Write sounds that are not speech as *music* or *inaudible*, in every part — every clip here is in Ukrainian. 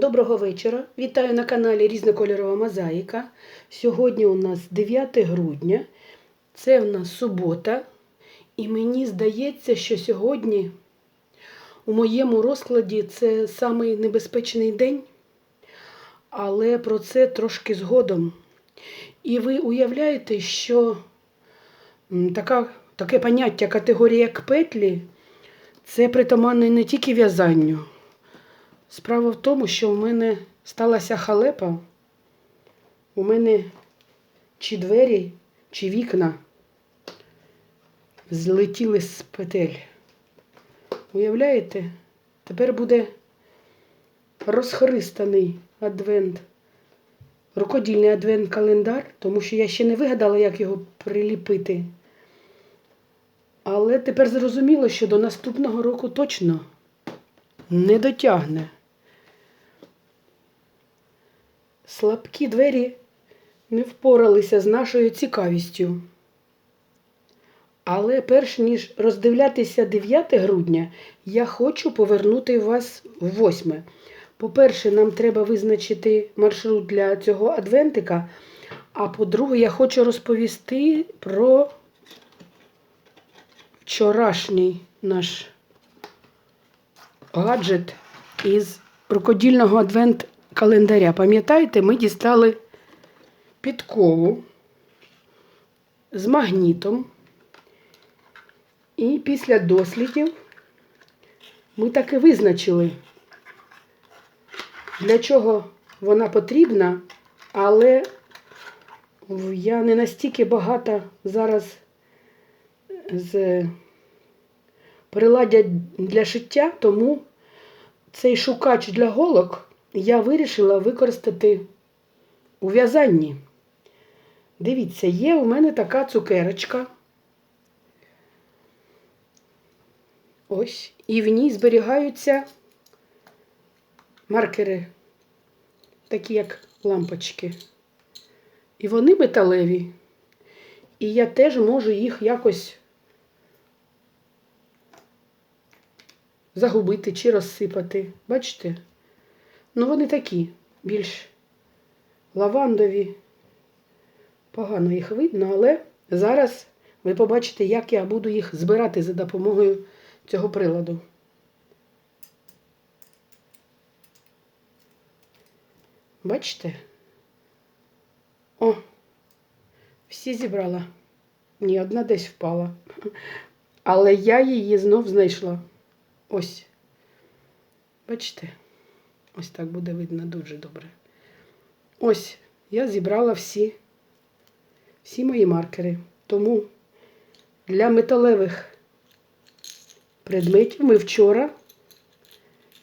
Доброго вечора. Вітаю на каналі Різнокольорова Мозаїка. Сьогодні у нас 9 грудня. Це в нас субота. І мені здається, що сьогодні у моєму розкладі це самий небезпечний день. Але про це трошки згодом. І ви уявляєте, що така, таке поняття категорія як петлі це притаманне не тільки в'язанню. Справа в тому, що в мене сталася халепа. У мене чи двері, чи вікна злетіли з петель. Уявляєте? Тепер буде розхристаний адвент, рукодільний адвент-календар, тому що я ще не вигадала, як його приліпити. Але тепер зрозуміло, що до наступного року точно не дотягне. Слабкі двері не впоралися з нашою цікавістю. Але перш ніж роздивлятися 9 грудня, я хочу повернути вас в 8. По-перше, нам треба визначити маршрут для цього адвентика. А по-друге, я хочу розповісти про вчорашній наш гаджет із рукодільного адвент-календаря. Пам'ятаєте, ми дістали підкову з магнітом. І після дослідів ми таки визначили, для чого вона потрібна, але я не настільки багата зараз з приладдя для шиття, тому цей шукач для голок я вирішила використати у в'язанні. Дивіться, є у мене така цукерочка. Ось. І в ній зберігаються маркери, такі як лампочки. І вони металеві. І я теж можу їх якось загубити чи розсипати. Бачите? Ну, вони такі, більш лавандові. Погано їх видно, але зараз ви побачите, як я буду їх збирати за допомогою цього приладу. Бачите? О, всі зібрала. Ні, одна десь впала. Але я її знов знайшла. Ось. Бачите? Ось так буде видно дуже добре. Ось, я зібрала всі, всі мої маркери. Тому для металевих предметів ми вчора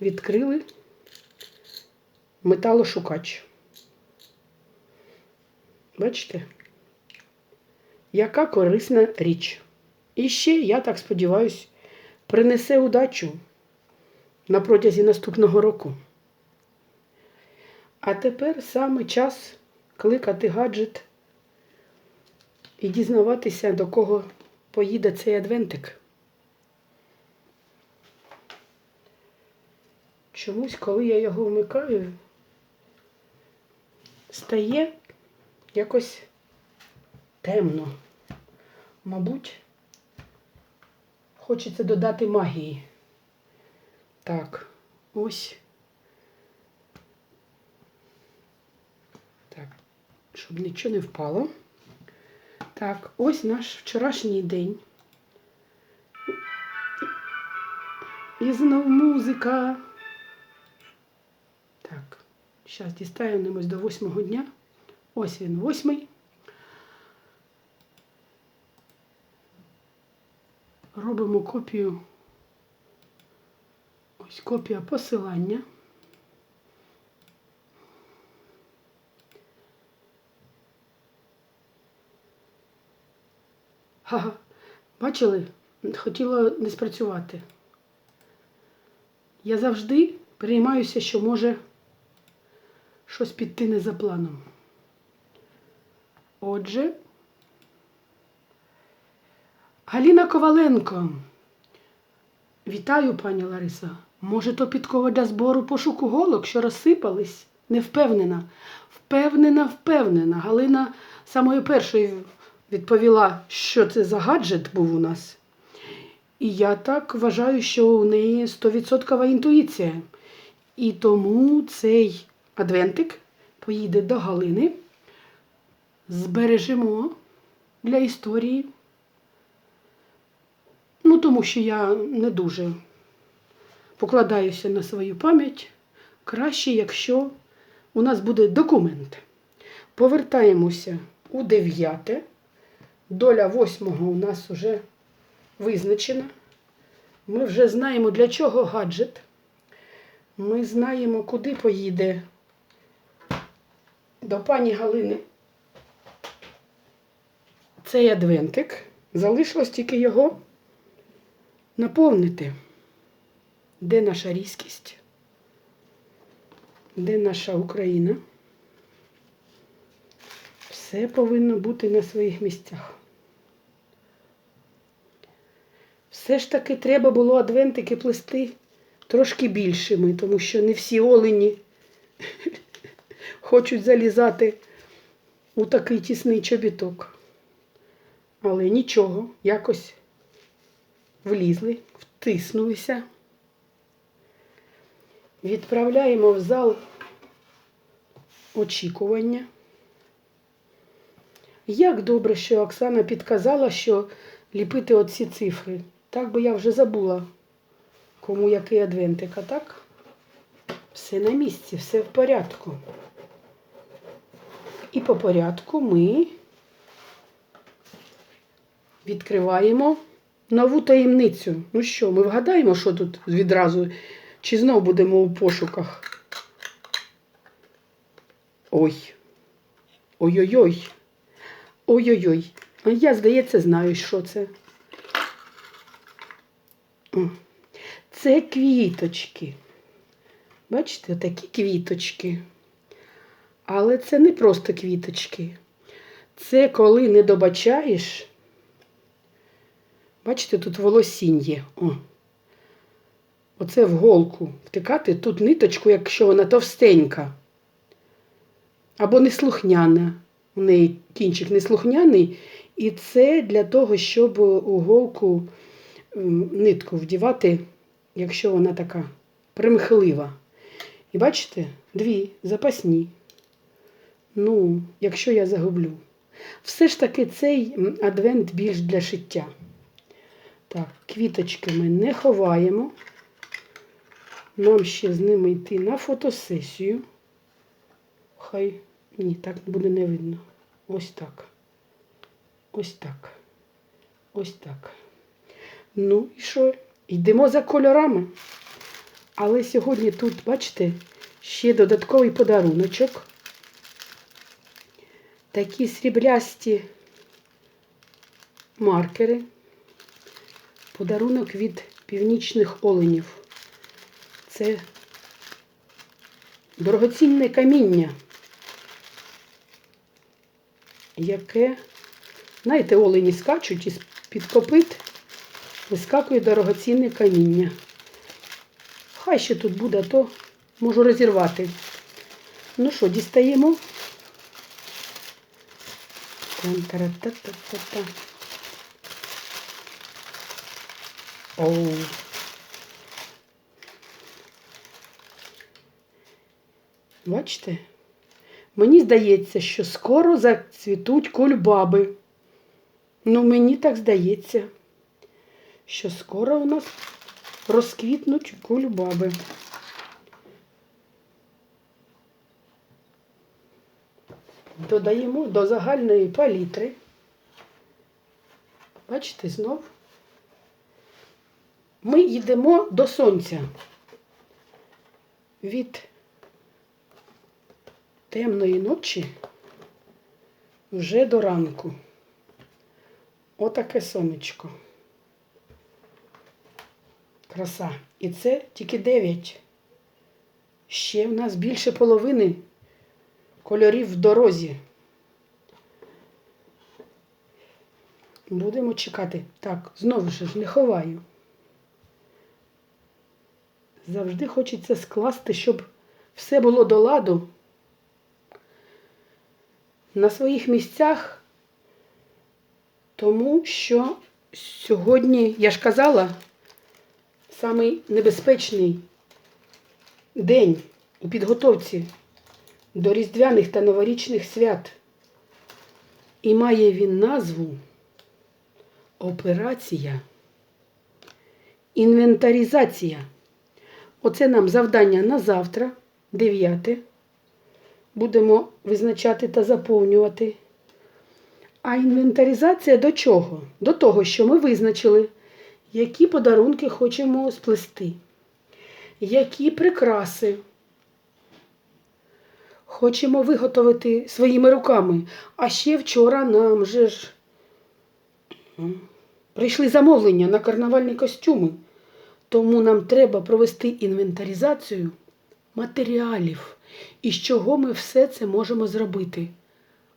відкрили металошукач. Бачите? Яка корисна річ. І ще, я так сподіваюся, принесе удачу на протязі наступного року. А тепер саме час кликати гаджет і дізнаватися, до кого поїде цей адвентик. Чомусь, коли я його вмикаю, стає якось темно. Мабуть, хочеться додати магії. Так, ось. Так, щоб нічого не впало. Так, ось наш вчорашній день. І знов музика. Так, зараз дістаємось до восьмого дня. Ось він, восьмий. Робимо копію. Ось копія посилання. Ага, бачили? Хотіла не спрацювати. Я завжди переймаюся, що може щось піти не за планом. Отже, Галіна Коваленко. Вітаю, пані Лариса. Може, то підкова для збору пошуку голок, що розсипались? Не впевнена. Впевнена, впевнена. Галина самою першою відповіла, що це за гаджет був у нас. І я так вважаю, що у неї 100% інтуїція. І тому цей адвентик поїде до Галини. Збережемо для історії. Ну, тому що я не дуже покладаюся на свою пам'ять. Краще, якщо у нас буде документ. Повертаємося у дев'яте. Доля восьмого у нас вже визначена. Ми вже знаємо, для чого гаджет. Ми знаємо, куди поїде до пані Галини цей адвентик. Залишилось тільки його наповнити. Де наша різкість? Де наша Україна? Все повинно бути на своїх місцях. Все ж таки треба було адвентики плести трошки більшими, тому що не всі олені *laughs* хочуть залізати у такий тісний чобіток. Але нічого, якось влізли, втиснулися. Відправляємо в зал очікування. Як добре, що Оксана підказала, що ліпити оці цифри. Так би я вже забула, кому який адвентик, а так все на місці, все в порядку. І по порядку ми відкриваємо нову таємницю. Ну що, ми вгадаємо, що тут відразу, чи знов будемо у пошуках. Ой. Ой-ой-ой. Ой-ой-ой. Я, здається, знаю, що це. Це квіточки. Бачите, такі квіточки. Але це не просто квіточки. Це коли не добачаєш. Бачите, тут волосінь є. О. Оце в голку втикати тут ниточку, якщо вона товстенька. Або неслухняна. У неї кінчик неслухняний. І це для того, щоб у голку нитку вдівати, якщо вона така примхлива. І бачите, дві запасні. Ну, якщо я загублю. Все ж таки цей адвент більш для шиття. Так, квіточки ми не ховаємо. Нам ще з ними йти на фотосесію. Хай ні, так буде не видно. Ось так. Ось так. Ось так. Ну і що? Йдемо за кольорами. Але сьогодні тут, бачите, ще додатковий подаруночок. Такі сріблясті маркери. Подарунок від північних оленів. Це дорогоцінне каміння, яке, знаєте, олені скачуть із під копит вискакує дорогоцінне каміння. Хай ще тут буде, то можу розірвати. Ну що, дістаємо. Оу. Бачите? Мені здається, що скоро зацвітуть кульбаби. Ну, мені так здається, що скоро у нас розквітнуть кульбаби. Додаємо до загальної палітри. Бачите, знов ми йдемо до сонця. Від темної ночі вже до ранку. Отаке сонечко. Краса. І це тільки 9. Ще в нас більше половини кольорів в дорозі. Будемо чекати. Так, знову ж не ховаю. Завжди хочеться скласти, щоб все було до ладу. На своїх місцях, тому що сьогодні, я ж казала, самий небезпечний день у підготовці до Різдвяних та новорічних свят. І має він назву Операція Інвентаризація. Оце нам завдання на завтра, 9. Будемо визначати та заповнювати. А інвентаризація до чого? До того, що ми визначили, які подарунки хочемо сплести, які прикраси хочемо виготовити своїми руками. А ще вчора нам же ж прийшли замовлення на карнавальні костюми. Тому нам треба провести інвентаризацію матеріалів, і з чого ми все це можемо зробити.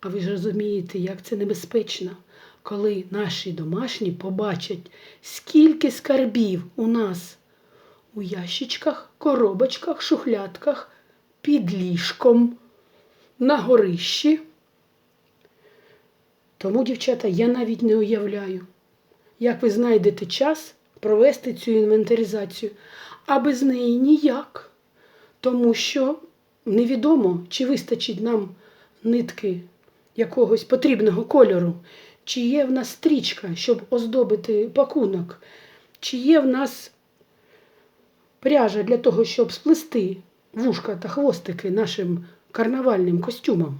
А ви ж розумієте, як це небезпечно, коли наші домашні побачать, скільки скарбів у нас у ящичках, коробочках, шухлядках, під ліжком, на горищі. Тому, дівчата, я навіть не уявляю, як ви знайдете час провести цю інвентаризацію, а без неї ніяк. Тому що невідомо, чи вистачить нам нитки якогось потрібного кольору, чи є в нас стрічка, щоб оздобити пакунок, чи є в нас пряжа для того, щоб сплести вушка та хвостики нашим карнавальним костюмам.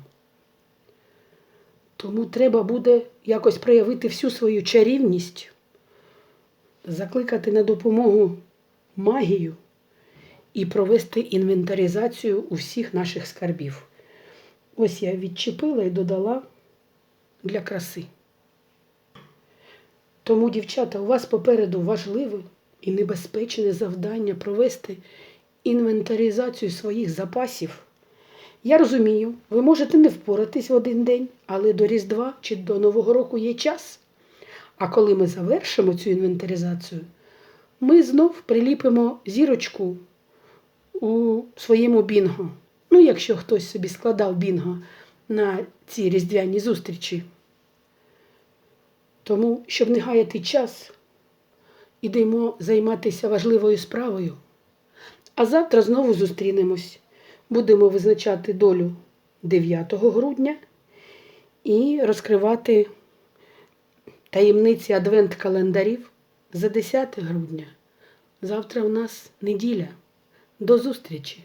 Тому треба буде якось проявити всю свою чарівність, закликати на допомогу магію і провести інвентаризацію усіх наших скарбів. Ось я відчепила і додала для краси. Тому, дівчата, у вас попереду важливе і небезпечне завдання провести інвентаризацію своїх запасів. Я розумію, ви можете не впоратись в один день, але до Різдва чи до Нового року є час. А коли ми завершимо цю інвентаризацію, ми знов приліпимо зірочку у своєму бінго. Ну, якщо хтось собі складав бінго на ці різдвяні зустрічі. Тому, щоб не гаяти час, ідемо займатися важливою справою. А завтра знову зустрінемось. Будемо визначати долю 9 грудня і розкривати таємниці адвент-календарів за 10 грудня. Завтра у нас неділя. До зустрічі!